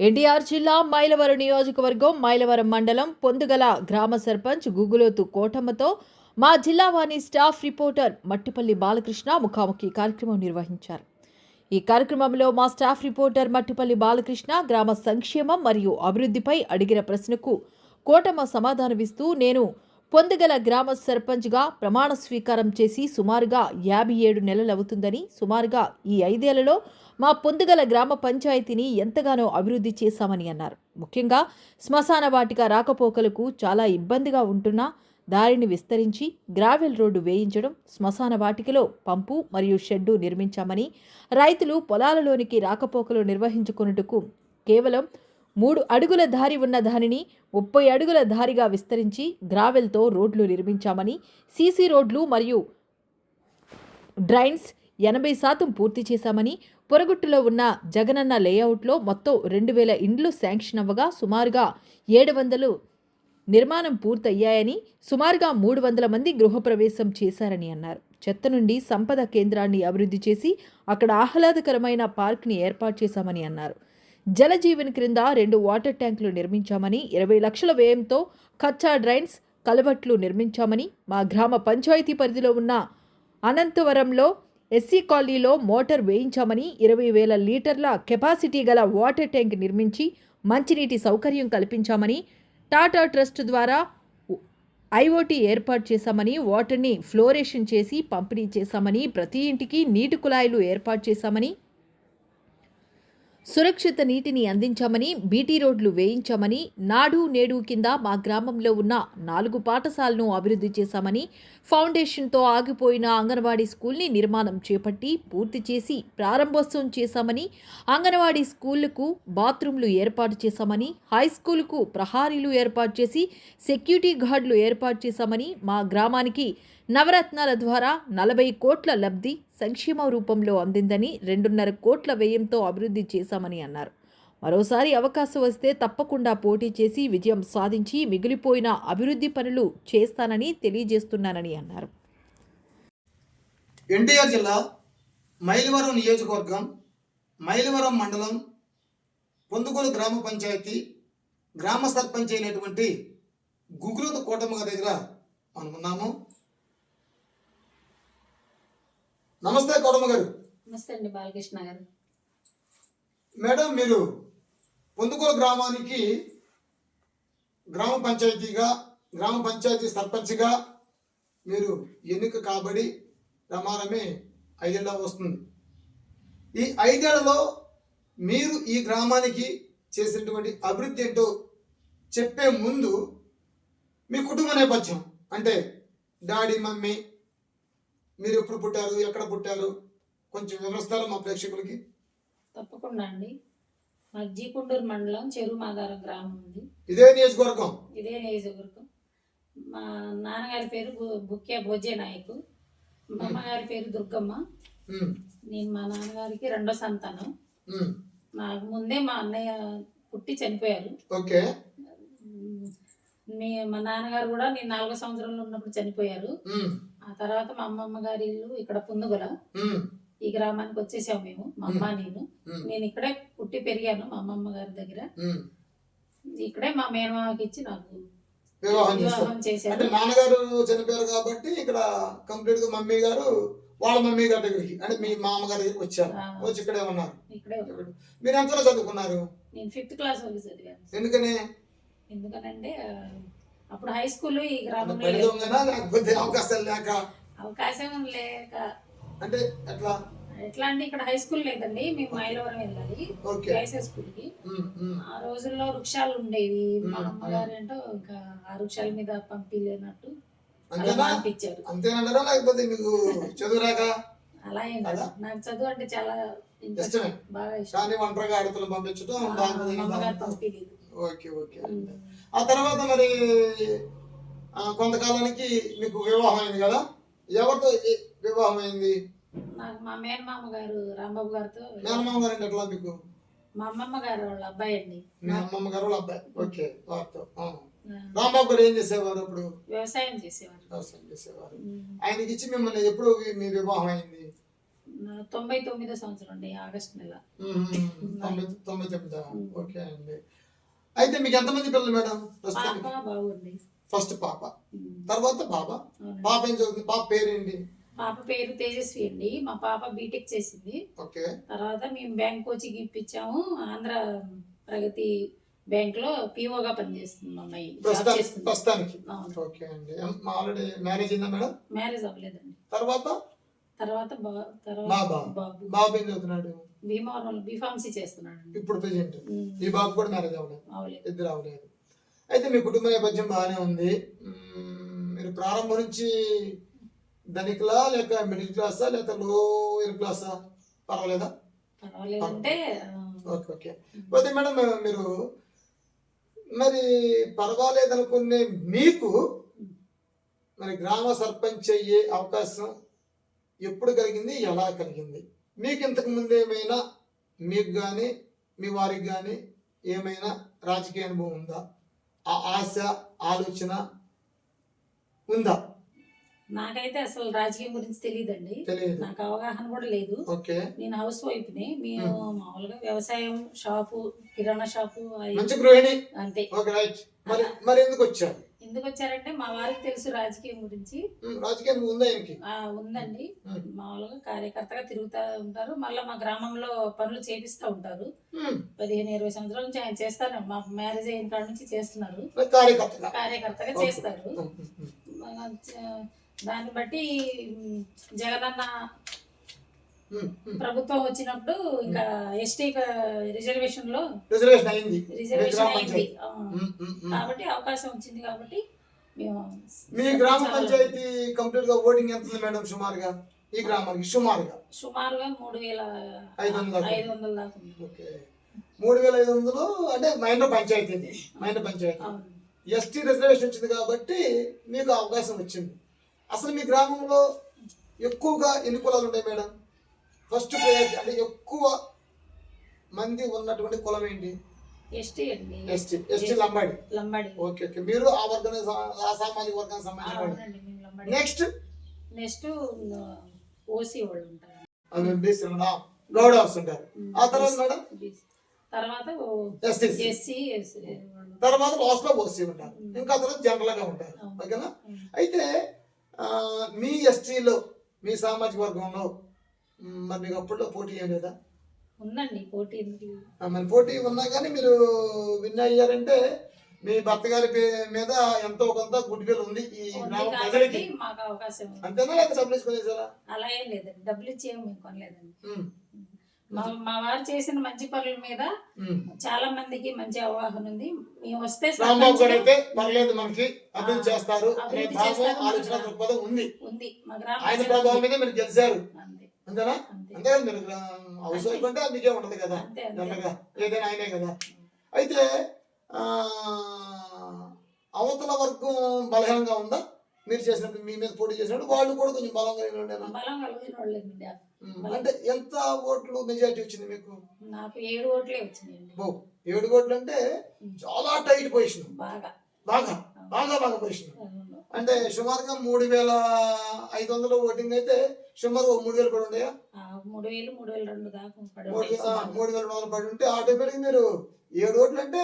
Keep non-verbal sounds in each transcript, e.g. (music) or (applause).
ఎన్టీఆర్ జిల్లా మైలవరం నియోజకవర్గం మైలవరం మండలం పొందుగల గ్రామ సర్పంచ్ గుగులోతు కోటమ్మతో మా జిల్లా వాణి స్టాఫ్ రిపోర్టర్ మట్టిపల్లి బాలకృష్ణ ముఖాముఖి కార్యక్రమం నిర్వహించారు. ఈ కార్యక్రమంలో మా స్టాఫ్ రిపోర్టర్ మట్టిపల్లి బాలకృష్ణ గ్రామ సంక్షేమం మరియు అభివృద్ధిపై అడిగిన ప్రశ్నకు కోటమ్మ సమాధానమిస్తూ నేను పొందగల గ్రామ సర్పంచ్గా ప్రమాణ స్వీకారం చేసి సుమారుగా యాభై ఏడు నెలలవుతుందని సుమారుగా ఈ ఐదేళ్ళలో మా పొందుగల గ్రామ పంచాయతీని ఎంతగానో అభివృద్ధి చేశామని అన్నారు. ముఖ్యంగా శ్మశాన వాటిక రాకపోకలకు చాలా ఇబ్బందిగా ఉంటున్నా దారిని విస్తరించి గ్రావెల్ రోడ్డు వేయించడం శ్మశాన వాటికలో పంపు మరియు షెడ్డు నిర్మించామని రైతులు పొలాలలోనికి రాకపోకలు నిర్వహించుకున్నట్టుకు కేవలం మూడు అడుగుల దారి ఉన్న దానిని ముప్పై అడుగుల దారిగా విస్తరించి గ్రావెల్తో రోడ్లు నిర్మించామని సీసీ రోడ్లు మరియు డ్రైన్స్ ఎనభై శాతం పూర్తి చేశామని పొరగుట్టులో ఉన్న జగనన్న లేఅవుట్లో మొత్తం రెండు వేల ఇండ్లు శాంక్షన్ అవ్వగా సుమారుగా ఏడు వందలు నిర్మాణం పూర్తయ్యాయని సుమారుగా మూడు వందల మంది గృహప్రవేశం చేశారని అన్నారు. చెత్త నుండి సంపద కేంద్రాన్ని అభివృద్ధి చేసి అక్కడ ఆహ్లాదకరమైన పార్క్ని ఏర్పాటు చేశామని అన్నారు. జలజీవన్ క్రింద రెండు వాటర్ ట్యాంకులు నిర్మించామని ఇరవై లక్షల వ్యయంతో కచ్చా డ్రైన్స్ కలవట్లు నిర్మించామని మా గ్రామ పంచాయతీ పరిధిలో ఉన్న అనంతవరంలో ఎస్సీ కాలనీలో మోటార్ వేయించామని ఇరవై వేల లీటర్ల కెపాసిటీ గల వాటర్ ట్యాంక్ నిర్మించి మంచినీటి సౌకర్యం కల్పించామని టాటా ట్రస్ట్ ద్వారా ఐఓటీ ఏర్పాటు చేశామని వాటర్ని ఫ్లోరేషన్ చేసి పంపిణీ చేశామని ప్రతి ఇంటికి నీటి కుళాయిలు ఏర్పాటు చేశామని సురక్షిత నీటిని అందించామని బీటీ రోడ్లు వేయించామని నాడు నేడు కింద మా గ్రామంలో ఉన్న నాలుగు పాఠశాలను అభివృద్ధి చేశామని ఫౌండేషన్తో ఆగిపోయిన అంగన్వాడీ స్కూల్ని నిర్మాణం చేపట్టి పూర్తి చేసి ప్రారంభోత్సవం చేశామని అంగన్వాడీ స్కూళ్ళకు బాత్రూంలు ఏర్పాటు చేశామని హై స్కూల్కు ప్రహారీలు ఏర్పాటు చేసి సెక్యూరిటీ గార్డులు ఏర్పాటు చేశామని మా గ్రామానికి నవరత్నాల ద్వారా నలభై కోట్ల లబ్ధి సంక్షేమ రూపంలో అందిందని రెండున్నర కోట్ల వ్యయంతో అభివృద్ధి చేశామని అన్నారు. మరోసారి అవకాశం వస్తే తప్పకుండా పోటీ చేసి విజయం సాధించి మిగిలిపోయిన అభివృద్ధి పనులు చేస్తానని తెలియజేస్తున్నానని అన్నారు. ఎన్టీఆర్ జిల్లా మైలవరం నియోజకవర్గం మైలవరం మండలం పొందుగోలు గ్రామ పంచాయతీ గ్రామ సర్పంచ్ అయినటువంటి గుగులత కోటమ్మ దగ్గర మనం ఉన్నాము. నమస్తే కోటమ్మ గారు. నమస్తే అండి బాలకృష్ణ గారు. మేడం మీరు పొందుగోలు గ్రామానికి గ్రామ పంచాయతీగా గ్రామ పంచాయతీ సర్పంచ్గా మీరు ఎన్నిక కాబడి ప్రమాణమే ఐదేళ్ళ వస్తుంది. ఈ ఐదేళ్ళలో మీరు ఈ గ్రామానికి చేసినటువంటి అభివృద్ధి ఏంటో చెప్పే ముందు మీ కుటుంబ నేపథ్యం అంటే డాడీ మమ్మీ మీరు ఎప్పుడు పుట్టారు? ఎక్కడ పుట్టారు? కొంచెం వివరిస్తారా మా ప్రేక్షకులకి? తప్పకుండా అండి. మా జీకుండూరు మండలం చెరువు మాదారం గ్రామం ఉంది ఇదే నియోజకవర్గం? ఇదే నియోజకవర్గం. మా నాన్నగారి పేరు బు- బుక్య భోజే నాయకు. మా అమ్మగారి పేరు దుర్గమ్మ. నేను మా నాన్నగారికి రెండో సంతానం. నాకు ముందే మా అన్నయ్య పుట్టి చనిపోయారు. ఓకే. మీ మా నాన్నగారు కూడా నేను నాలుగో సంవత్సరంలో ఉన్నప్పుడు చనిపోయారు. ఆ తర్వాత మా అమ్మమ్మ గారి ఇల్లు ఇక్కడ పుందుగల. ఈ గ్రామానికి వచ్చేసాం మేము. మా అమ్మ నేను. నేను ఇక్కడే పుట్టి పెరిగాను మా అమ్మమ్మ గారి దగ్గర. ఇక్కడే మా మేనమామకి ఇచ్చి నాకు వివాహం చేశారు. అంటే నాన్నగారు చనిపోయారు కాబట్టి ఇక్కడ కంప్లీట్గా మమ్మీ గారు వాళ్ళ మమ్మీ గారి దగ్గరికి అంటే మీ మామగారి దగ్గరికి వచ్చారు. వచ్చి ఇక్కడే ఉన్నారు. ఇక్కడే. మీరు ఎంతలో చదువుకున్నారు? నేను ఫిఫ్త్ క్లాస్ వరకు చదివాను. ఎందుకని? ఎందుకనంటే అప్పుడు హై స్కూల్ ఈ గ్రామంలో లేకపోతే అవకాశాలు లేక? అవకాశం లేక. అంటే ఎట్లా? ఎట్లా అంటే ఇక్కడ హై స్కూల్ లేదండి మేము మైలవరం వెళ్ళాలి గైసెస్ స్కూల్కి ఆ రోజుల్లో వృక్షాలు ఉండేవి. మా మ్మ్. అమ్మగారు ఏంటో ఇంకా ఆ వృక్షాల మీద పంపిలేనట్టు. పంపించారు. అంతేనంటారా? లేకపోతే మీకు చదువు రాక? అలా ఏం కాదు? నాకు చదువు అంటే చాలా ఇంట్రెస్ట్. బాగా ఇష్టం. కానీ ఒంటరిగా ఆడతలు పంపించడం పంపించలేదు ఓకే ఓకే. ఆ తర్వాత మరి కొంతకాలానికి మీకు వివాహం అయింది కదా? ఎవరితో వివాహం అయింది? మా మేనమామ గారు రాంబాబు గారితో మేనమామ గారు అంటే ఎట్లా మీకు? మా అమ్మమ్మ గారు వాళ్ళ అబ్బాయి అండి. మీ అమ్మమ్మ గారు వాళ్ళ అబ్బాయి. ఓకే వారితో. రాంబాబు గారు ఏం చేసేవారు అప్పుడు? వ్యవసాయం చేసేవారు. వ్యవసాయం చేసేవారు. ఆయనకి ఇచ్చి మిమ్మల్ని ఎప్పుడు మీ వివాహం అయింది? తొంభై తొమ్మిదో సంవత్సరం అండి ఆగస్ట్ నెల. తొంభై తొమ్మిదా మ్మ్. ఓకే అండి. అయితే మీకు ఎంతమంది పిల్లలు మేడం? పాప ప్రస్తుతానికి ఫస్ట్ పాప. తర్వాత బాబా. పాప ఏం చదువుతుంది? పాప పేరేంటి? పాప పేరు తేజస్వి అండి. మా పాప బీటెక్ చేసింది. ఓకే. తర్వాత మేము బ్యాంక్ కోచింగ్ ఇప్పించాము. ఆంధ్ర ప్రగతి బ్యాంక్లో పిఓగా పనిచేస్తుంది మా అమ్మాయి. ప్రస్తుతానికి ఓకే అండి. ఆల్రెడీ మ్యారేజ్ అయిందా మేడం? మ్యారేజ్ అవ్వలేదండి. తర్వాత? తర్వాత బాబా. బాబు. బాబు ఏం చదువుతున్నాడు? భీమవరం బీఫార్మసీ చేస్తున్నాడు ఇప్పుడు ప్రెసెంట్ ఈ బాబు కూడా మ్యారేజ్ అవ్వలేదు. అవలేదు ఇద్దరు అవ్వలేదు. అయితే మీ కుటుంబ నేపథ్యం బాగానే ఉంది. మీరు ప్రారంభం నుంచి ధనికులా లేక మిడిల్ క్లాసా లేక లోయర్ క్లాసా పర్వాలేదా? Okay okay. పోతే మేడం మీరు మరి పర్వాలేదు అనుకునే మీకు మరి గ్రామ సర్పంచ్ అయ్యే అవకాశం ఎప్పుడు కలిగింది? ఎలా కలిగింది? మీకు ఇంతకు ముందు ఏమైనా మీకు కానీ మీ వారికి కానీ ఏమైనా రాజకీయ అనుభవం ఉందా? ఆ ఆశ ఆలోచన ఉందా? నాకైతే అసలు రాజకీయం గురించి తెలియదండి తెలియదు నాకు అవగాహన కూడా లేదు. ఓకే. నేను హౌస్ వైఫ్ని. మేము. మామూలుగా వ్యవసాయం షాపు కిరాణా షాపు అయి- మంచి గృహిణి. అంతే. మరి ఎందుకు వచ్చారు? ఎందుకు వచ్చారంటే మా వారికి తెలుసు రాజకీయం గురించి. రాజకీయ ఉందా ఉందండి. మామూలుగా కార్యకర్తగా తిరుగుతూ ఉంటారు. మళ్ళీ మా గ్రామంలో పనులు చేపిస్తూ ఉంటారు. పదిహేను ఇరవై సంవత్సరాల నుంచి ఆయన చేస్తారు మా మ్యారేజ్ అయిన కాడ నుంచి చేస్తున్నారు. కార్యకర్తగా. చేస్తారు. దాన్ని బట్టి జగనన్న. ప్రభుత్వం వచ్చినప్పుడు ఇంకా ఎస్టీ రిజర్వేషన్లో రిజర్వేషన్ అయింది. రిజర్వేషన్ అయింది. కాబట్టి అవకాశం వచ్చింది కాబట్టి మీ గ్రామ పంచాయతీ కంప్లీట్గా ఓటింగ్ ఎంత ఉంది మేడం సుమారుగా? ఈ గ్రామానికి సుమారుగా? సుమారుగా మూడు వేల ఐదు వందల. ఐదు వందల దాకా ఓకే. మూడు వేల ఐదు వందలు అంటే minor panchayat minor panchayat. ST reservation వచ్చింది కాబట్టి మీకు అవకాశం వచ్చింది. అసలు మీ గ్రామంలో ఎక్కువగా ఎన్ని కులాలు ఉన్నాయి మేడం? ఫస్ట్ ప్రయారిటీ అంటే ఎక్కువ మంది ఉన్నటువంటి కులం ఏంటి? ఎస్టీ అండి. ST. ST Lambadi. Lambadi. Okay okay. మీరు ఆ వర్గానికి ఆ సామాజిక వర్గానికి సంబంధించిన నెక్స్ట్. నెక్స్ట్ ఓసీ వాళ్ళు ఉంటారు. గౌడ వస్తుంటారు ఆ తర్వాత మేడం. తర్వాత ఎస్సీ. తర్వాత లాస్ట్లో ఓసీ ఉంటారు. ఇంకా తర్వాత జనరల్గా ఉంటారు. ఓకేనా. అయితే మీ ఎస్టీలో మీ సామాజిక వర్గంలో మరి మీకు అప్పట్లో పోటీ ఏం లేదా? ఉందండి పోటీ మరి పోటీ ఉన్నా కానీ మీరు విన్ అయ్యారంటే మీ భర్త గారి మీద ఎంతో కొంత గుడ్ విల్ ఉంది ఈ ఉంది గ్రామ కాబట్టి ప్రజలకి. మాకు అవకాశం. అంతేనా లేదా డబ్బులు తీసుకునేసారా అలా ఏం లేదండి డబ్బులు ఇచ్చి ఏం మేము కొనలేదండి. మా వారు చేసిన మంచి పనుల మీద. చాలా మందికి మంచి అవగాహన ఉంది. మేము వస్తే రాంబాబు గారు సర్పంచ్గా అయితే పర్లేదు మనకి అభివృద్ధి చేస్తారు. అనే అభివృద్ధి భావం చేస్తారు. ఆలోచన దృక్పథం ఉంది. ఉంది. మా గ్రామ ఆయన ప్రభావం. మీద మీరు గెలిచారు. అంతేనా? అంతే. మీరు హౌస్ వైఫ్ అంటే మీకే ఉంటది కదా జనరల్గా ఏదైనా ఆయనే కదా. అయితే ఆ, అవతల వర్గం బలహీనంగా ఉందా? మీరు చేసినప్పుడు మీ మీద పోటీ చేసినప్పుడు వాళ్ళు కూడా కొంచెం బలం కలిగిన అంటే ఎంత ఓట్లు మెజారిటీ వచ్చింది మీకు? నాకు ఏడు ఓట్లే వచ్చినాయండి. బో ఏడు ఓట్లు అంటే చాలా టైట్ పొజిషన్. బాగా. బాగా బాగా బాగా పొజిషన్. అంటే సుమారుగా మూడు వేల ఐదు వందలు ఓటింగ్ అయితే సుమారు మూడు వేలు పడి ఉన్నాయా? ఆ, మూడు వేలు మూడు వేలు రెండు దాకా మూడు వేల వందలు పడి ఉంటే ఆటోమేటిక్ మీరు ఏడు ఓట్లు అంటే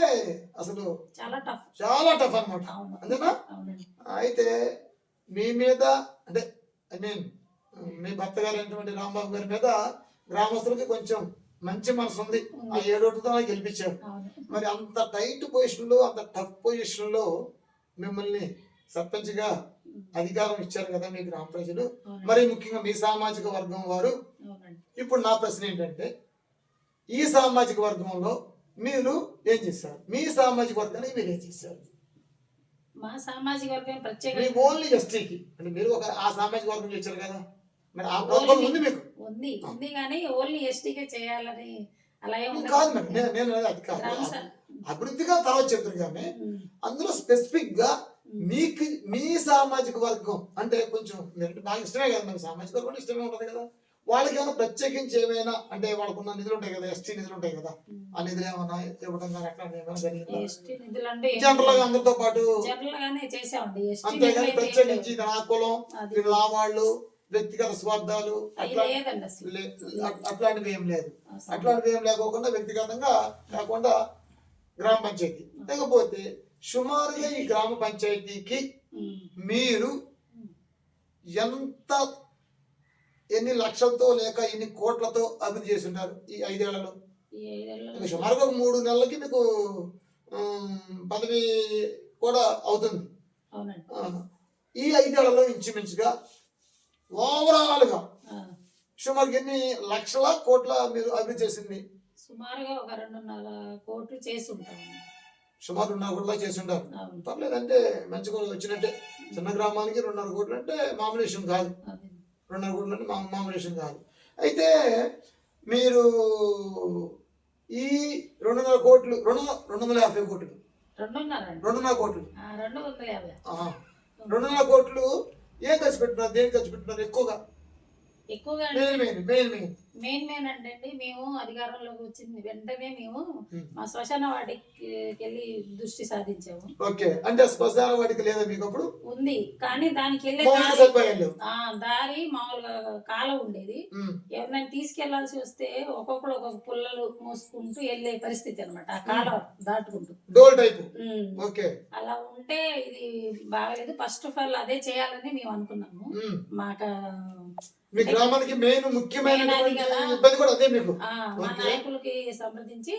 అసలు చాలా టఫ్. చాలా టఫ్ అన్నమాట. అవును. అంతేనా? అయితే మీ మీద అంటే ఐ మీన్ మీ భర్త గారు అయినటువంటి రాంబాబు గారి మీద గ్రామస్తులకి కొంచెం మంచి మనసు ఉంది. ఆ ఏడు ఓట్లతో నాకు గెలిపించారు. మరి అంత టైట్ పొజిషన్లో అంత టఫ్ పొజిషన్లో మిమ్మల్ని సర్పంచ్గా అధికారం ఇచ్చారు కదా మీ గ్రామ ప్రజలు. మరి ముఖ్యంగా మీ సామాజిక వర్గం వారు. ఇప్పుడు నా ప్రశ్న ఏంటంటే ఈ సామాజిక వర్గంలో మీరు ఏం చేశారు? మీ సామాజిక వర్గానికి మీరు ఏం చేశారు? మా సామాజిక వర్గం ప్రత్యేక ఓన్లీ ఎస్టీకి. అంటే మీరు ఒక ఆ సామాజిక వర్గం ఇచ్చారు కదా. మరి ఆ ప్రోత్సాహం ఉంది మీకు? ఉంది. ఉంది కానీ ఓన్లీ ఎస్టీకే చేయాలని అలా ఏం ఉండదు. కాదు మేడం. నేను అది కాదు. అభివృద్ధిగా తర్వాత చెప్తారు కానీ అందులో స్పెసిఫిక్గా. మీకు మీ సామాజిక వర్గం అంటే కొంచెం బాగా ఇష్టమే కదా మరి సామాజిక వర్గం ఇష్టమే ఉంటుంది కదా. వాళ్ళకి ఏమైనా ప్రత్యేకించి ఏమైనా అంటే వాళ్ళకున్న నిధులు ఉంటాయి కదా ఎస్టీ నిధులు ఉంటాయి కదా ఆ నిధులు ఏమైనా ఇవ్వడం కానీ అట్లా ఏమైనా జరిగిందా? జనరల్గా అందరితో పాటు అంతేగాని ప్రత్యేకించి నా కులం నా వాళ్ళు వ్యక్తిగత స్వార్థాలు అట్లాంటివి ఏం లేదు. అట్లాంటివి ఏం లేకోకుండా వ్యక్తిగతంగా కాకుండా గ్రామ పంచాయతీ. లేకపోతే సుమారుగా ఈ గ్రామ పంచాయతీకి. మీరు ఎంత ఎన్ని లక్షలతో లేక ఎన్ని కోట్లతో అభివృద్ధి చేసి ఉంటారు ఈ ఐదేళ్ళలో సుమారుగా మూడు నెలలకి మీకు పదవి కూడా అవుతుంది. ఈ ఐదేళ్ళలో ఇంచుమించుగా ఓవరాల్గా. సుమారుగా ఎన్ని లక్షల కోట్ల మీరు అభివృద్ధి చేసింది? సుమారుగా ఒక రెండున్నర కోట్లు చేసి ఉంటామండి. సుమారు రెండున్నర కోట్ల చేసి ఉంటారు పర్లేదంటే మంచిగా వచ్చినట్టే. చిన్న గ్రామానికి రెండున్నర కోట్లు అంటే మామూలు విషయం కాదు. రెండున్నర కోట్లు అంటే మా- మామూలు విషయం కాదు. అయితే మీరు ఈ రెండున్నర కోట్లు రెండు రెండు వందల యాభై కోట్లు. రెండున్నర కోట్లు. రెండున్నర కోట్లు ఏం ఖర్చు పెట్టినారు? దేనికి ఖర్చు పెట్టినారు? ఎక్కువగా? ఎక్కువగా main main main main. Main main అంటే అండి మేము అధికారంలోకి వచ్చింది వెంటనే మేము. మా శ్మశాన వాటికి వెళ్ళి దృష్టి సాధించాము. ఓకే. అంటే శ్మశాన వాటికి లేదా మీకు అప్పుడు? ఉంది. కానీ దానికి వెళ్ళే దారి మామూలుగా కాలం ఉండేది. ఉమ్, ఎవరినైనా తీసుకెళ్ళాల్సి వస్తే ఒక్కొక్కరు ఒక్కొక్క పుల్లలు మోసుకుంటూ వెళ్ళే పరిస్థితి అనమాట ఆ కాలం దాటుకుంటూ. డోల్ టైపు. ఉమ్. ఓకే. అలా ఉంటే ఇది బాగలేదు. ఫస్ట్ ఆఫ్ ఆల్ అదే చేయాలని మేము అనుకున్నాము. మాకు మీ గ్రామానికి మెయిన్ కదా. ఇబ్బంది కూడా అదే మీకు. మా. నాయకులకి సంప్రదించి.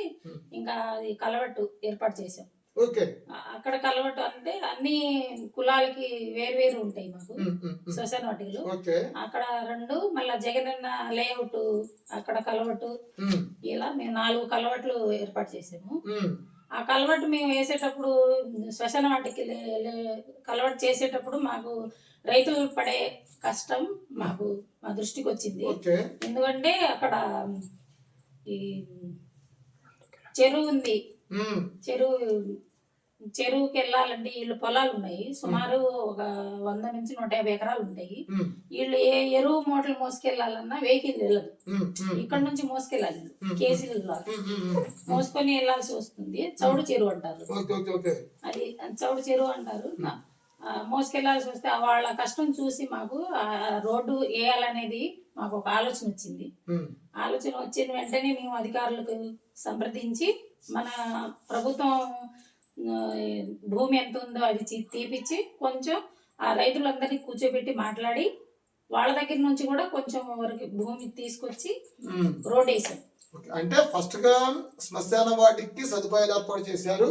ఇంకా అది కలవట్టు ఏర్పాటు చేసాం ఓకే. అక్కడ కలవట్టు అంటే అన్ని కులాలకి వేరు వేరు ఉంటాయి మాకు. శ్మశాన వాటికలు. అక్కడ రెండు మళ్ళా జగనన్న లేఅవుట్ అక్కడ కలవట్టు. ఇలా మేము నాలుగు కలవట్లు ఏర్పాటు చేసాము ఆ కలవట్టు మేము వేసేటప్పుడు శ్మశాన వాటికి కలవట్టు చేసేటప్పుడు మాకు రైతులు పడే కష్టం మాకు మా దృష్టికి వచ్చింది. ఎందుకంటే అక్కడ ఈ చెరువు ఉంది. చెరువు చెరువుకి వెళ్ళాలంటే వీళ్ళు పొలాలు ఉన్నాయి సుమారు ఒక వంద నుంచి నూట యాభై ఎకరాలు ఉంటాయి వీళ్ళు ఏ ఎరువు మూటలు మోసుకెళ్ళాలన్నా వెహికల్ వెళ్ళదు. ఇక్కడ నుంచి మోసుకెళ్ళాలి. ఉమ్. మోసుకొని వెళ్ళాల్సి వస్తుంది. చౌడు చెరువు అంటారు. అది చౌడు చెరువు అంటారు. మోసుకెళ్ళాల్సి వస్తే వాళ్ళ కష్టం చూసి మాకు ఆ రోడ్డు వేయాలనేది మాకు ఒక ఆలోచన వచ్చింది. ఆలోచన వచ్చిన వెంటనే మేము అధికారులకు సంప్రదించి మన ప్రభుత్వం భూమి ఎంత ఉందో అది తీపిచ్చి కొంచెం ఆ రైతులందరినీ కూర్చోబెట్టి మాట్లాడి వాళ్ళ దగ్గర నుంచి కూడా కొంచెం వరకు భూమి తీసుకొచ్చి. రోడ్ వేసాం. అంటే ఫస్ట్గా శ్మశాన వాటికి సదుపాయాలు ఏర్పాటు చేశారు.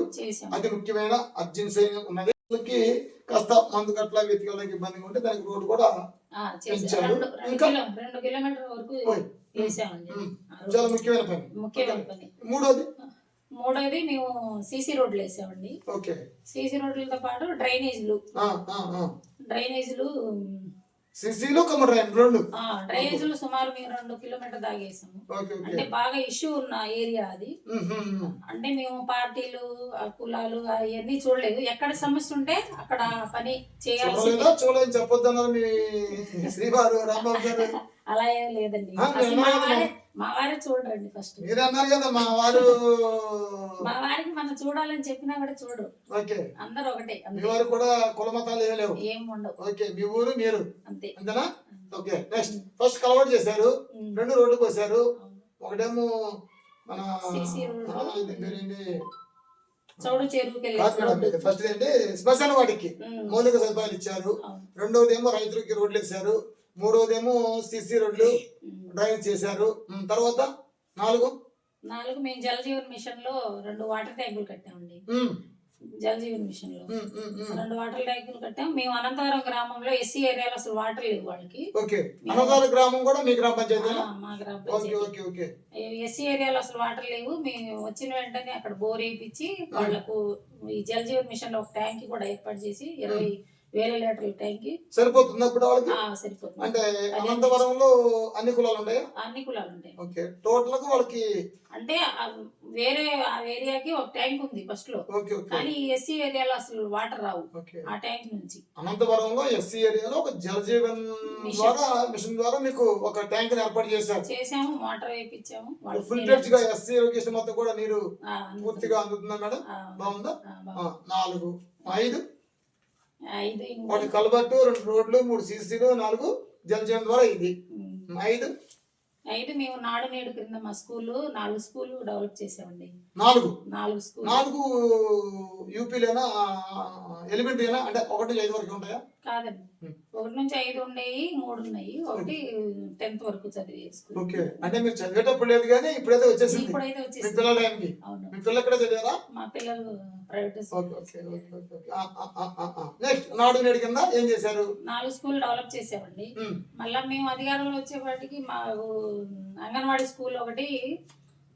అది ముఖ్యమైన అర్జెన్సీ ఉన్నది. కాస్త మందు గట్ల వెతికడానికి ఇబ్బందిగా ఉంటే దానికి రోడ్డు కూడా పెంచారు. రెండు రెండు ఇంకా? రెండు కిలోమీటర్ వరకు. చాలా ముఖ్యమైన పని. ముఖ్యమైన పని. మూడోది? మూడోది మేము సీసీ రోడ్లు వేసామండి. సీసీ రోడ్లతో పాటు డ్రైనేజీలు. డ్రైనేజీలు. సిసిలు కమ్మడ్రాయన్ రెండు ఆ, డ్రైనేజీలు సుమారు మేము రెండు కిలోమీటర్ ఓకే అంటే బాగా ఇష్యూ ఉన్న ఏరియా అది. అంటే మేము పార్టీలు కులాలు అవన్నీ చూడలేదు. ఎక్కడ సమస్య ఉంటే అక్కడ పని చేయాల్సింది. చూడలేదా? చూడలేదని చెప్పొద్దన్నారు మీ శ్రీవారు రాంబాబు గారు. (laughs) అలా ఏం లేదండి. మా వారే చూడరండి ఫస్ట్ మీరే అన్నారు కదా మా వారు మా వారికి మనం చూడాలని చెప్పినా కూడా చూడరు. ఓకే. అందరూ ఒకటే మీ వారు కూడా కుల మతాలు ఏం లేవు. ఏం ఉండవు. ఓకే మీ ఊరు మీరు. అంతే. అంతేనా? ఓకే నెక్స్ట్ ఫస్ట్ కలవాటు చేశారు. రెండు రోడ్లు పోసారు అవును. ఒకటేమో మన? చౌడు చెరువుకి ఫస్ట్ ఏంటి శ్మశాన వాటికి. మౌలిక సదుపాయాలు ఇచ్చారు. రెండవది ఏమో రైతులకి రోడ్లు వేశారు. మూడవది ఏమో సిసి రోడ్లు. డ్రైన్ చేశారు. తర్వాత నాలుగు? నాలుగు మేము జల జీవన్ మిషన్లో రెండు వాటర్ ట్యాంకులు కట్టామండి. ఉమ్, జల జీవన్ మిషన్లో. రెండు వాటర్ ట్యాంకులు కట్టాం. మేము అనంతవరం గ్రామంలో ఎస్సీ ఏరియాలో అసలు వాటర్ లేవు వాళ్ళకి. ఓకే. అన్నదాన గ్రామం కూడా మీ గ్రామ పంచాయతీ మా గ్రామ పంచాయతీ. ఎస్సీ ఏరియాలో అసలు వాటర్ లేవు. మేము వచ్చిన వెంటనే అక్కడ బోర్ వేయించి వాళ్ళకు ఈ జల జీవన్ మిషన్లో ఒక ట్యాంక్ కూడా ఏర్పాటు చేసి ఇరవై వేల లీటర్ల ట్యాంక్ సరిపోతుంది అప్పుడు వాళ్ళకి? సరిపోతుంది. అంటే అనంతవరంలో అన్ని కులాలు ఉన్నాయా అన్ని కులాలు ఉంటాయి. ఓకే. టోటల్గా వాళ్ళకి అంటే వేరే ఆ ఏరియాకి ఒక ట్యాంక్ ఉంది ఫస్ట్లో ఓకే ఓకే. కానీ ఎస్సీ ఏరియాలో అసలు వాటర్ రావు ఆ ట్యాంక్ నుంచి. అనంతపురంలో ఎస్సీ ఏరియాలో ఒక జలజీవన్. ద్వారా మిషన్ ద్వారా మీకు ఒక ట్యాంక్ ఏర్పాటు చేశారు. చేసాము మోటార్ వేయించాము ఫుల్ ఫ్లెడ్జ్గా ఎస్సీ లొకేషన్ మొత్తం కూడా నీరు. పూర్తిగా అందుతుందా మేడం? బాగుందా. నాలుగు ఐదు. ఒకటి కలబట్టు రెండు రోడ్లు మూడు సీసీలు నాలుగు జలజీవన్ ద్వారా ఇది. ఐదు? ఐదు మేము నాడు నేడు క్రింద మా స్కూల్ నాలుగు స్కూల్ డెవలప్ చేసామండి. నాలుగు? నాలుగు స్కూల్. నాలుగు యూపీలేనా ఎలిమెంటరీనా? అంటే ఒకటి ఐదు వరకు ఉంటాయా? కాదండి. ఉమ్. ఒకటి నుంచి ఐదు ఉన్నాయి మూడు ఉన్నాయి. ఒకటి టెన్త్ వరకు చదివే స్కూల్ ఓకే. అంటే మీరు చదివేటప్పుడు లేదు కానీ ఇప్పుడైతే వచ్చేసింది. ఇప్పుడైతే మీ పిల్లల టైంకి. అవును. మీ పిల్లలు ఎక్కడ చదివారా? మా పిల్లలు private okay okay okay okay next Nadu Nedu కింద ఏం చేశారు? నాలుగు స్కూల్ డెవలప్ చేసామండి ఉమ్, మళ్ళా మేము అధికారంలో వచ్చేపాటికి మా అంగన్వాడీ స్కూల్ ఒకటి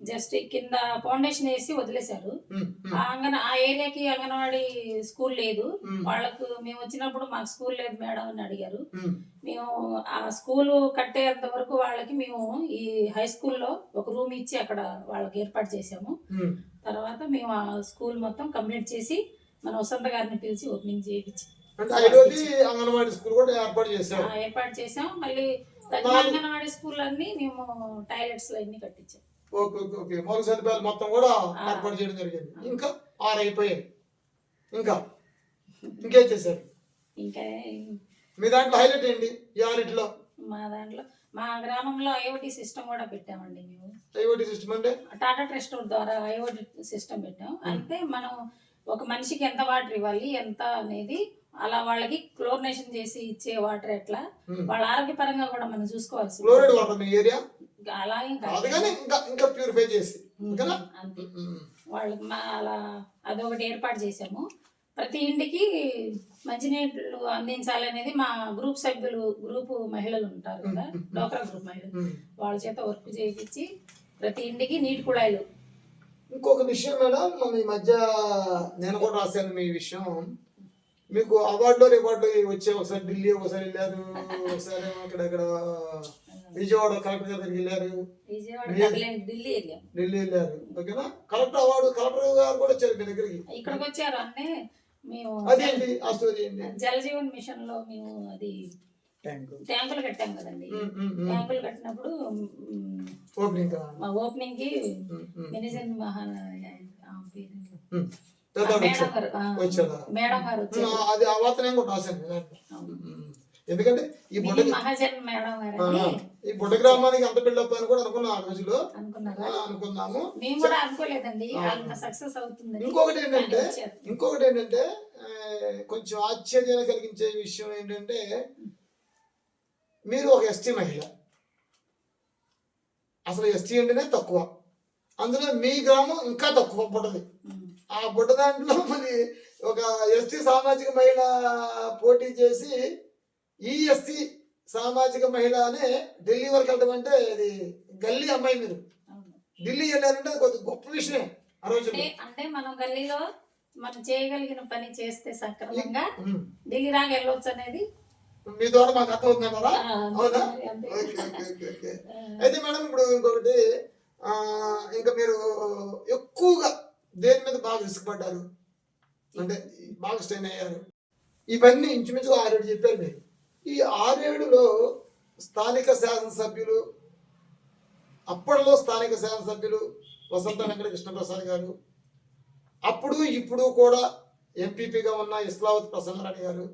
జస్ట్ కింద ఫౌండేషన్ వేసి వదిలేశారు. అంగన ఆ ఏరియాకి అంగన్వాడీ స్కూల్ లేదు. వాళ్ళకు మేము వచ్చినప్పుడు మాకు స్కూల్ లేదు మేడం అని అడిగారు. మేము ఆ స్కూల్ కట్టేంత వరకు వాళ్ళకి మేము ఈ హై స్కూల్లో ఒక రూమ్ ఇచ్చి అక్కడ వాళ్ళకి ఏర్పాటు చేసాము. తర్వాత మేము ఆ స్కూల్ మొత్తం కంప్లీట్ చేసి మన వసంత గారిని పిలిచి ఓపెనింగ్ చేయించి అంటే ఐదోది అంగన్వాడీ స్కూల్ కూడా ఏర్పాటు చేసాం మళ్ళీ అంగన్వాడీ స్కూల్ అన్ని మేము టాయిలెట్స్ అన్ని కట్టించాం. ఓకే ఓకే సదుపాయాలు మొత్తం కూడా. ఏర్పాటు చేయడం జరిగింది. ఇంకా ఆరు అయిపోయాయి ఇంకా ఇంకేం చేశారు? ఇంకా మీ దాంట్లో హైలైట్ ఏంటి? ఈ ఆరిట్లో మా దాంట్లో మా గ్రామంలో ఐఓటి సిస్టమ్ కూడా పెట్టామండి మేము. ఐఓటీ సిస్టమ్ అంటే? టాటా ట్రస్ట్ ద్వారా ఐఓటి సిస్టమ్ పెట్టాం. అయితే మనం ఒక మనిషికి ఎంత వాటర్ ఇవ్వాలి ఎంత అనేది అలా వాళ్ళకి క్లోరినేషన్ చేసి ఇచ్చే వాటర్ ఎట్లా. వాళ్ళ ఆరోగ్యపరంగా కూడా మనం చూసుకోవాల్సి ఉంది. ఫ్లోరైడ్ వాటర్ మీ ఏరియా? అలాగే కాదు కానీ ఇంకా ఇంకా ప్యూరిఫై చేసి ఓకేనా అంతే. వాళ్ళకి మా అలా అదొకటి ఏర్పాటు చేసాము ప్రతి ఇంటికి మంచినీళ్ళు అందించాలనేది మా గ్రూప్ సభ్యులు గ్రూప్ మహిళలు ఉంటారు కదా. డోక్రా గ్రూప్ మహిళలు. వాళ్ళ చేత వర్క్ చేయించి ప్రతి ఇంటికి నీటి కుళాయిలు. ఇంకొక విషయం మేడం మన ఈ మధ్య నేను కూడా రాశాను మీ విషయం. మీకు అవార్డులో రివార్డు వచ్చే ఒకసారి ఢిల్లీ ఒకసారి వెళ్ళారు (laughs) ఒకసారి ఇక్కడ విజయవాడ కలెక్టర్ గారి దగ్గరికి వెళ్ళారు. ఢిల్లీ. వెళ్ళారు. ఓకేనా? కలెక్టర్ అవార్డు కలెక్టర్ గారు కూడా వచ్చారు మీ దగ్గరికి. ఇక్కడికి వచ్చారు అంటే మేము అదేంటి ఆ స్టోరీ ఏంటి? జలజీవన్ మిషన్లో మేము అది ట్యాంక్. ట్యాంకులు కట్టాం కదండి. ట్యాంకులు కట్టినప్పుడు ఓపెనింగ్? మా ఓపెనింగ్కి మినిజన్ మేడం. గారు? మేడం గారు అది ఆ వార్త నేను కూడా రాశాను ఎందుకంటే ఈ బుడ్డ ఈ బుడ్డ గ్రామానికి అంత బిల్డప్ అని కూడా అనుకున్నాం ఆ రోజులో అనుకున్నాము. మేము కూడా అనుకోలేదండి. ఆ. అంత సక్సెస్ అవుతుందని ఇంకొకటి ఏంటంటే. ఇంకొకటి ఏంటంటే కొంచెం ఆశ్చర్యాన్ని కలిగించే విషయం ఏంటంటే మీరు ఒక ఎస్టీ మహిళ. అసలు ఎస్టీ అంటేనే తక్కువ. అందులో మీ గ్రామం ఇంకా తక్కువ బుడ్డది. ఆ బుడ్డ దాంట్లో మరి ఒక ఎస్టీ సామాజిక మహిళ పోటీ చేసి ఈ ఎస్టీ సామాజిక మహిళ అనే ఢిల్లీ వరకు వెళ్ళడం అంటే ఇది గల్లీ అమ్మాయి మీరు. ఢిల్లీ వెళ్ళారంటే అది కొద్ది గొప్ప విషయం ఆ రోజుల్లో అంటే మనం గల్లీలో మనం చేయగలిగిన పని చేస్తే సక్రమంగా. ఢిల్లీ దాకా వెళ్ళొచ్చు అనేది మీ ద్వారా మాకు అర్థమవుతుంది కదా అవునా? అయితే మేడం ఇప్పుడు ఇంకొకటి ఇంకా మీరు ఎక్కువగా దేని మీద బాగా విసుగుపడ్డారు అంటే బాగా స్ట్రెయిన్ అయ్యారు. ఇవన్నీ ఇంచుమించుగా ఆరేడు చెప్పారు మీరు. ఈ ఆరేడులో స్థానిక శాసనసభ్యులు అప్పట్లో స్థానిక శాసనసభ్యులు వసంత వెంకట కృష్ణప్రసాద్ గారు అప్పుడు ఇప్పుడు కూడా ఎంపీపీగా ఉన్న ఇస్లావత్ ప్రసన్నారాయణ గారు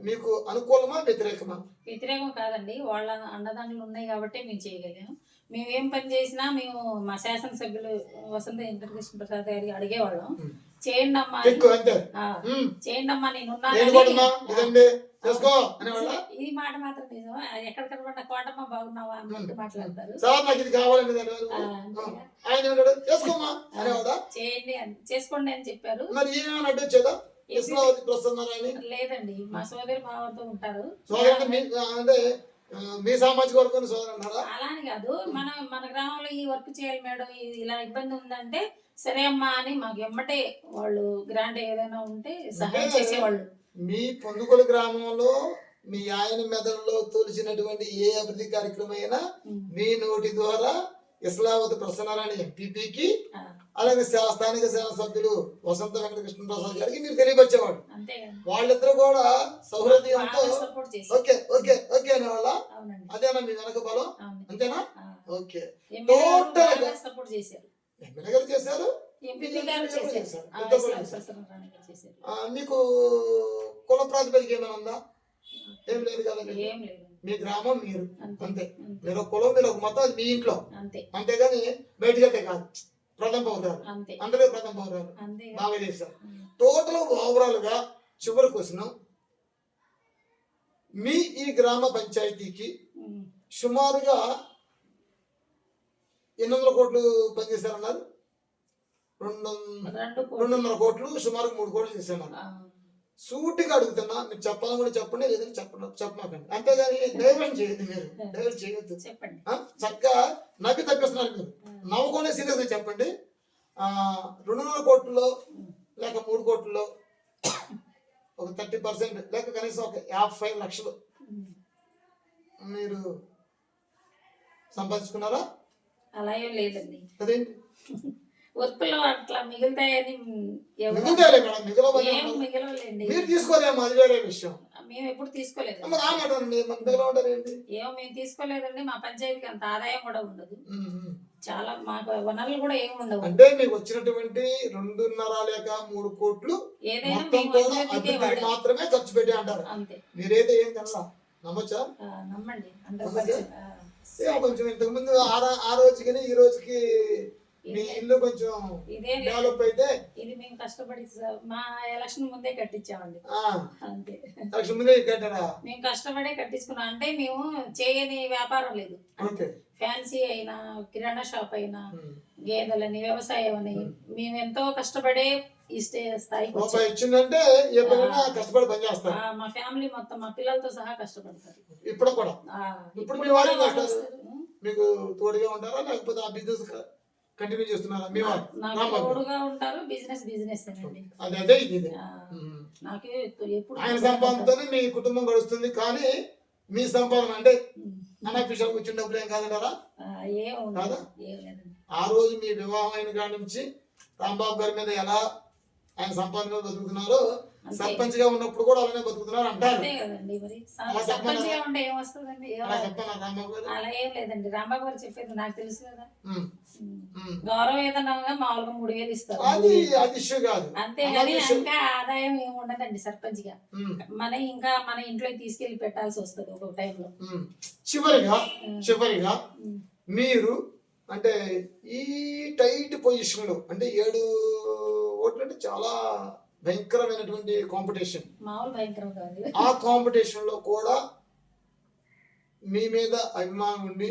మీకు అనుకూలమా వ్యతిరేకమా? వ్యతిరేకం కాదండి. వాళ్ళ అండదండలు ఉన్నాయి కాబట్టి మేము చేయగలిగాం మేము ఏం పని చేసినా మేము మా శాసనసభ్యులు వసంత వెంకటకృష్ణ ప్రసాద్ గారికి అడిగేవాళ్ళం. చేయండి అమ్మా అంతే. చేయండి అమ్మా నేను ఈ మాట మాత్రం నిజం. అది ఎక్కడ కనబడిన కోటమ్మ బాగున్నావా అన్నట్టు మాట్లాడతారు. సార్ నాకు ఇది కావాలండి దాని ఆ, వల్ల. అంతేగా. ఆయన ఏమన్నాడు చేసుకోమా అనేవాడా చేయండి అని. చేసుకోండి అని చెప్పారు. మరి ఏమైనా అడ్డు వచ్చేదా ఇస్లావతి ప్రసన్నారాయణ? లేదండి. మా సోదరి భావంతో ఉంటారు. అంటే మీ సామాజిక వర్గం సోదరు అన్నారా అలా అని కాదు. మన మన గ్రామంలో ఈ వర్క్ చేయాలి మేడం ఇలా ఇబ్బంది ఉందంటే సరే అమ్మా అని మాకు ఎమ్మటే వాళ్ళు గ్రాంట్ ఏదైనా ఉంటే సహాయం చేసేవాళ్ళు. మీ పొందుకొల గ్రామంలో మీ ఆయన మెదడులో తోలిచినటువంటి ఏ అభివృద్ధి కార్యక్రమం అయినా. మీ నోటి ద్వారా ఇస్లావతి ప్రసన్నారాయణ ఎంపీపీకి అలాగే స్థానిక శాసనసభ్యులు వసంత వెంకట కృష్ణ ప్రసాద్ గారికి మీరు తెలియపరిచేవాడు వాళ్ళిద్దరు కూడా సౌహృదయంతో ఓకే ఓకే ఓకే అనేవాళ్ళ? అదేనా మీ వెనక బలం? అంతేనా. ఓకే. చేశారు. ఎమ్మెల్యే గారు చేశారు? మీకు కుల ప్రాతిపదిక ఏమైనా ఉందా? ఏం లేదు కదండి. మీ గ్రామం మీరు. అంతే మీరు కులం మీరు ఒక మతం అది మీ ఇంట్లో. అంతే. అంతేగాని బయటికి వెళ్తే కాదు. ప్రథమ పౌరాలు అందరూ ప్రథమ పౌరాలు బాగా చేశారు టోటల్ ఓవరాల్గా చివరి క్వశ్చన్ మీ ఈ గ్రామ పంచాయతీకి సుమారుగా ఎన్ని వందల కోట్లు పనిచేశారన్నారు. రెండు. రెండున్నర కోట్లు సుమారు మూడు కోట్లు చేశారు ఆ, సూటిగా అడుగుతున్నా మీరు చెప్పాలని కూడా చెప్పండి లేదంటే చెప్పండి చెప్పమాకండి. అంతేగాని డైవర్ట్ చేయొద్దు మీరు. డైవర్ట్ చేయొద్దు? చక్కగా నవ్వి తప్పిస్తున్నారు మీరు. నవ్వుకొని సీరియస్గా చెప్పండి. ఆ, రెండున్నర కోట్లలో లేక మూడు కోట్లలో ఒక థర్టీ పర్సెంట్ లేక కనీసం ఒక యాభై లక్షలు. మీరు సంపాదించుకున్నారా? అలా ఏం లేదండి. అదేంటి? అట్లా మిగులుతాయని మీరు తీసుకోలేము అది వేరే విషయం. మేము ఎప్పుడు తీసుకోలేదు. ఏమో మేము తీసుకోలేదండి మా పంచాయతీకి అంత ఆదాయం కూడా ఉండదు. చాలా మాకు వనరులు కూడా ఏమి ఉండవు. అంటే మీకు వచ్చినటువంటి రెండున్నర లేక మూడు కోట్లు ఏదైనా. మాత్రమే ఖర్చు పెట్టి అంటారు. అంతే. మీరైతే ఏం తినలా నమ్మచ్చా? నమ్మండి. కొంచెం ఇంతకు ముందు ఆ రోజుకి ఈ రోజుకి మీ ఇల్లు కొంచెం. డెవలప్ అయితే ఇది మేము కష్టపడి మా ఎలక్షన్ ముందే కట్టించామండి. అంతే. లక్ష ముందే కట్టారా? మేము కష్టపడే కట్టించుకున్నాం. అంటే మేము చేయని వ్యాపారం లేదు. ఫ్యాన్సీ అయినా కిరాణా షాప్ అయినా. గేదెలని వ్యవసాయం అని మేము. ఎంతో కష్టపడే ఇచ్చిందంటే పని చేస్తారు. మా ఫ్యామిలీ మొత్తం మా పిల్లలతో సహా కష్టపడతారు. ఇప్పుడు కూడా? ఇప్పుడు మీ వాళ్ళు. మీకు తోడుగా ఉంటారా? లేకపోతే ఆ బిజినెస్ కంటిన్యూ చేస్తున్నారా? మీ వాళ్ళు నాకు నమ్మకం. తోడుగా ఉంటారు బిజినెస్ బిజినెస్ అదే అదే ఇది. నాకు ఎప్పుడు ఆయన సంపాదనతోనే మీ కుటుంబం గడుస్తుంది కానీ మీ సంపాదన అంటే అన్అఫీషియల్ వచ్చిన డబ్బులు ఏం కాదంటారా? కాదా? ఆ రోజు మీ వివాహం అయిన కాడి నుంచి రాంబాబు గారి మీద ఎలా ఆయన సంపాదన బతుకుతున్నారో. సర్పంచ్గా ఉన్నప్పుడు కూడా అలానే బతుకుతున్నారు అంటారు. సర్పంచ్గా? ఉంటే ఏం వస్తుందండి? ఏం అలా ఏం లేదండి. రాంబాబు గారు చెప్పేది నాకు తెలుసు కదా. గౌరవ వేతనంగా మామూలుగా మూడు వేలు ఇస్తారు. అది అది ఇష్యూ కాదు. అంతేగాని అన్నది విషయం. ఇంకా ఆదాయం ఏమి ఉండదండి సర్పంచ్గా మన ఇంకా మన ఇంట్లో తీసుకెళ్ళి పెట్టాల్సి వస్తుంది ఒక్కొక్క టైంలో. చివరిగా చివరిగా. మీరు అంటే ఈ టైట్ పొజిషన్లో అంటే ఏడు ఓట్లు అంటే చాలా భయంకరమైనటువంటి కాంపిటీషన్ ఆ కాంపిటీషన్లో కూడా మీ మీద అభిమానం ఉండి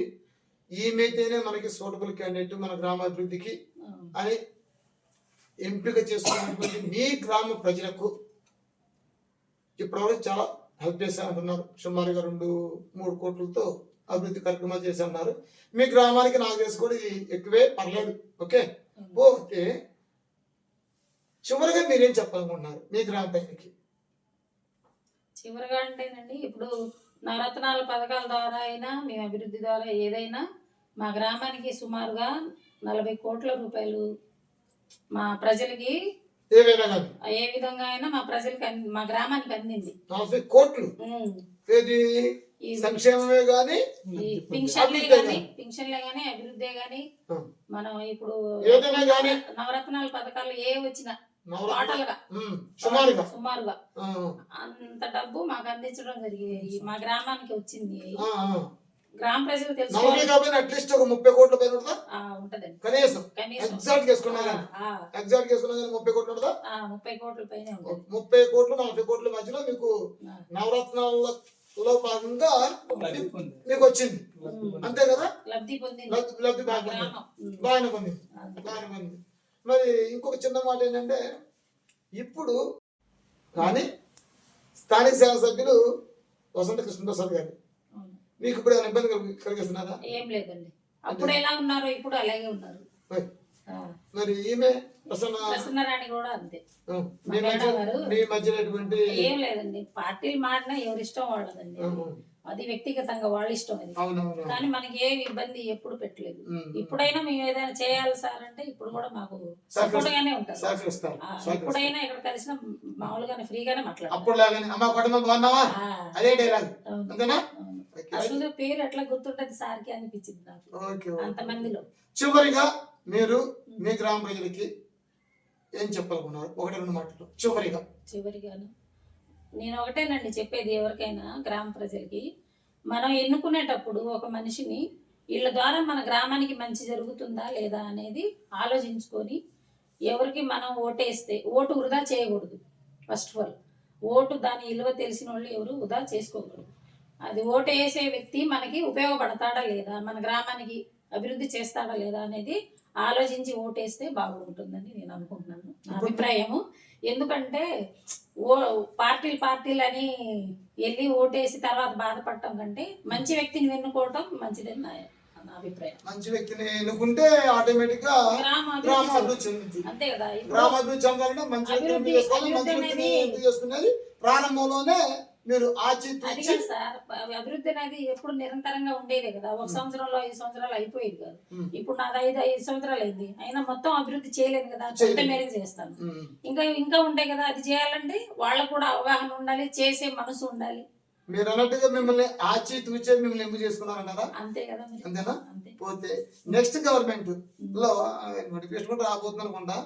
ఈమెతేనే మనకి సూటబుల్ క్యాండిడేట్ మన గ్రామాభివృద్ధికి అని ఎంపిక చేసుకున్నటువంటి మీ గ్రామ ప్రజలకు ఇప్పటివరకు చాలా హెల్ప్ చేశారంటున్నారు సుమారుగా రెండు మూడు కోట్లతో అభివృద్ధి కార్యక్రమాలు చేశారన్నారు. మీ గ్రామానికి నాకు తెలిసి కూడా ఇది ఎక్కువే పర్లేదు. ఓకే? ఓకే. చివరిగా మీరేం చెప్పాలనుకుంటున్నారు? మీ గ్రామ ప్రజలకి చివరిగా అంటేనండి ఇప్పుడు నవరత్నాల పథకాల ద్వారా అయినా మేము అభివృద్ధి ద్వారా ఏదైనా మా గ్రామానికి సుమారుగా నలభై కోట్ల రూపాయలు మా ప్రజలకి ఏ విధంగా అయినా మా ప్రజలకి మా గ్రామానికి అందింది. నలభై కోట్లు? సంక్షేమమే పింఛన్లే అభివృద్ధే గాని. గాని. పింఛన్లే గాని అభివృద్ధే గాని. మనం ఇప్పుడు ఏదైనా గాని. నవరత్నాల పథకాలు ఏ వచ్చినా నవరత్న టోటల్గా ఉమ్, సుమారుగా. సుమారుగా. అంత డబ్బు మాకు అందించడం జరిగింది. మా గ్రామానికి వచ్చింది. ఆ, ఆ. గ్రామ ప్రజలు కాబట్టి అట్లీస్ట్ ఒక ముప్పై కోట్ల పైన ఉంటుందా? ఆ, ఉంటదండి. కనీసం. కనీసం. ఎగ్జాక్ట్ చేసుకున్నా కానీ. ఆ, ఎగ్జాక్ట్ చేసుకున్నా కానీ ముప్పై కోట్లు ఉంటుందా? ఆ, ముప్పై కోట్ల పైనే ముప్పై కోట్లు నలభై కోట్ల మధ్యలో మీకు ఆ, నవరత్నాలలో భాగంగా మీకు వచ్చింది. అంతే కదా? లబ్ధి పొందింది. లబ్ధి బాగా. బాగానే పొందింది. బాగానే పొందింది. మరి ఇంకొక చిన్న మాట ఏంటంటే ఇప్పుడు కానీ స్థానిక సేవా సభ్యులు వసంత కృష్ణప్రసాద్ గారు. మీకు ఇప్పుడు ఏమైనా ఇబ్బంది కలిగి- కలిగిస్తున్నారా? ఏం లేదండి. అప్పుడు ఎలా ఉన్నారో ఇప్పుడు అలాగే ఉన్నారు. మరి ఈమె ప్రసన్నరాణి కూడా అంతే. మీ ఏం లేదండి. పార్టీలు మారినా ఎవరి ఇష్టం వాళ్ళదండి అది వ్యక్తిగతంగా వాళ్ళ ఇష్టం అది కానీ మనకి ఏ ఇబ్బంది ఎప్పుడు పెట్టలేదు. ఇప్పుడైనా మేము ఏదైనా చేయాలి సార్ అంటే ఇప్పుడు కూడా మాకు సహకరిస్తారు. సపోర్ట్ గానే ఉంటారు. ఎప్పుడైనా ఇక్కడ కలిసిన మామూలుగానే ఫ్రీగానే. ఓకే. అసలు పేరు ఎట్లా గుర్తుంటది సార్కి అనిపించింది నాకు. అంతమందిలో. చివరిగా మీరు మీ గ్రామ ప్రజలకి ఏం చెప్పాలనుకున్నారు ఒకటి రెండు మాటలు. చివరిగా. చివరిగాను? నేను ఒకటేనండి చెప్పేది ఎవరికైనా గ్రామ ప్రజలకి. మనం ఎన్నుకునేటప్పుడు ఒక మనిషిని వీళ్ళ ద్వారా మన గ్రామానికి మంచి జరుగుతుందా లేదా అనేది ఆలోచించుకొని ఎవరికి మనం ఓటేస్తే ఓటు వృధా చేయకూడదు. ఫస్ట్ ఆఫ్ ఆల్ ఓటు దాని విలువ తెలిసిన వాళ్ళు ఎవరు వృధా చేసుకోకూడదు. అది ఓటు వేసే వ్యక్తి మనకి ఉపయోగపడతాడా లేదా? మన గ్రామానికి అభివృద్ధి చేస్తాడా లేదా అనేది ఆలోచించి ఓటేస్తే బాగుంటుందని నేను అనుకుంటున్నాను. నా అభిప్రాయము. ఎందుకంటే ఓ పార్టీలు పార్టీలు అని వెళ్ళి ఓటేసి తర్వాత బాధపడటం కంటే మంచి వ్యక్తిని వెన్నుకోవటం మంచిదని నా అభిప్రాయం. మంచి వ్యక్తిని ఎన్నుకుంటే ఆటోమేటిక్గా గ్రామ అభివృద్ధి చెందుతుంది. అంతే కదా గ్రామ అభివృద్ధి చెందాలంటే మంచి వ్యక్తిని మంచి వ్యక్తిని చేసుకునేది ప్రారంభంలోనే మీరు కాదు అభివృద్ధి అనేది ఎప్పుడు నిరంతరంగా ఉండేదే కదా ఒక. సంవత్సరంలో ఐదు సంవత్సరాలు అయిపోయేది కాదు. ఇప్పుడు నాది ఐదు ఐదు సంవత్సరాలు అయింది అయినా మొత్తం అభివృద్ధి చేయలేదు కదా చేయలేదు. మేరకు చేస్తాను. ఇంకా ఇంకా ఉంటాయి కదా అది చేయాలంటే వాళ్ళకు కూడా అవగాహన ఉండాలి చేసే మనసు ఉండాలి మీరు అన్నట్టుగా మిమ్మల్ని ఆచి తూచే మిమ్మల్ని ఎంపిక చేసుకున్నారన్నారా అంతే కదా. అంతేనా అంతే పోతే నెక్స్ట్ గవర్నమెంట్లో నోటిఫికేషన్ కూడా రాబోతుంది అనుకుంటా.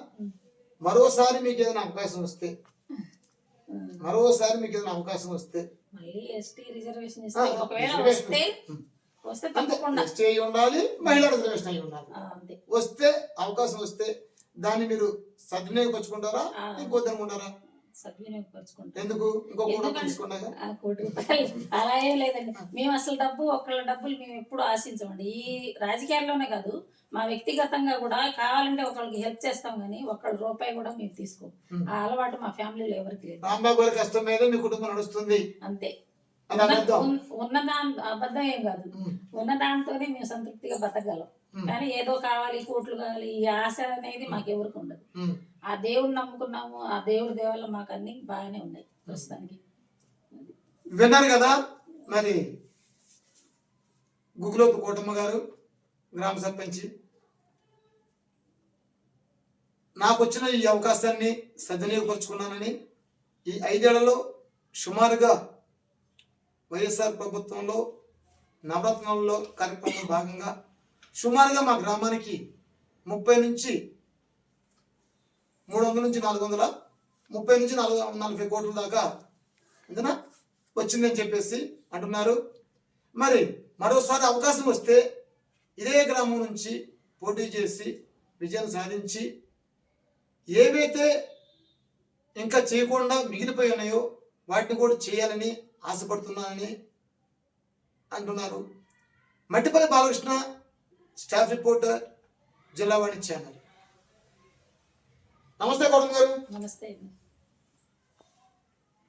మరోసారి మీకు ఏదైనా అవకాశం వస్తే. మరోసారి మీకు ఏదైనా అవకాశం వస్తే. ఎస్టీ అయి ఉండాలి మహిళా రిజర్వేషన్ అయి ఉండాలి. వస్తే అవకాశం వస్తే దాన్ని మీరు సద్వినియోగపరుచుకుంటారా? ఆ. ఇంకొద్దు అనుకుంటారా సద్వినియోగపరచుకుంటాం ఎందుకు? ఇంకో కోటి రూపాయలు అలా ఏం లేదండి. మేము అసలు డబ్బు ఒకళ్ళ డబ్బులు మేము ఎప్పుడు ఆశించమండి. ఈ రాజకీయాల్లోనే కాదు మా వ్యక్తిగతంగా కూడా కావాలంటే ఒకళ్ళకి హెల్ప్ చేస్తాం కానీ ఒకళ్ళ రూపాయి కూడా మేము తీసుకోం. ఆ అలవాటు మా ఫ్యామిలీలో ఎవరికి లేదు. రాంబాబు గారి కష్టం మీద మీ కుటుంబం నడుస్తుంది. అంతే. ఉన్న- దాని అబద్ధం ఏం కాదు. ఉన్న దాంతోనే మేము సంతృప్తిగా బతకగలం. కానీ ఏదో కావాలి కోట్లు కావాలి ఈ ఆశ అనేది మాకు ఎవరికి ఉండదు. ఆ దేవుడిని నమ్ముకున్నాము ఆ దేవుడి దేవల్ల మాకు అన్ని బాగానే ఉన్నాయి ప్రస్తుతానికి. విన్నారు కదా మరి గుగులోపు కోటమ్మ గారు గ్రామ సర్పంచి. నాకు వచ్చిన ఈ అవకాశాన్ని సద్వినియోగపరుచుకున్నానని ఈ ఐదేళ్ళలో సుమారుగా వైఎస్ఆర్ ప్రభుత్వంలో నవరత్నాలలో కార్యక్రమంలో భాగంగా సుమారుగా మా గ్రామానికి ముప్పై నుంచి మూడు వందల నుంచి నాలుగు వందల ముప్పై నుంచి నాలుగు నలభై కోట్ల దాకా అంతేనా వచ్చిందని చెప్పేసి అంటున్నారు. మరి మరోసారి అవకాశం వస్తే ఇదే గ్రామం నుంచి పోటీ చేసి విజయం సాధించి ఏవైతే ఇంకా చేయకుండా మిగిలిపోయి ఉన్నాయో వాటిని కూడా చేయాలని ఆశపడుతున్నానని అంటున్నారు. మట్టిపల్లి బాలకృష్ణ స్టాఫ్ రిపోర్టర్ జిల్లా వాణి ఛానల్. నమస్తే గౌరవ్ గారు. నమస్తే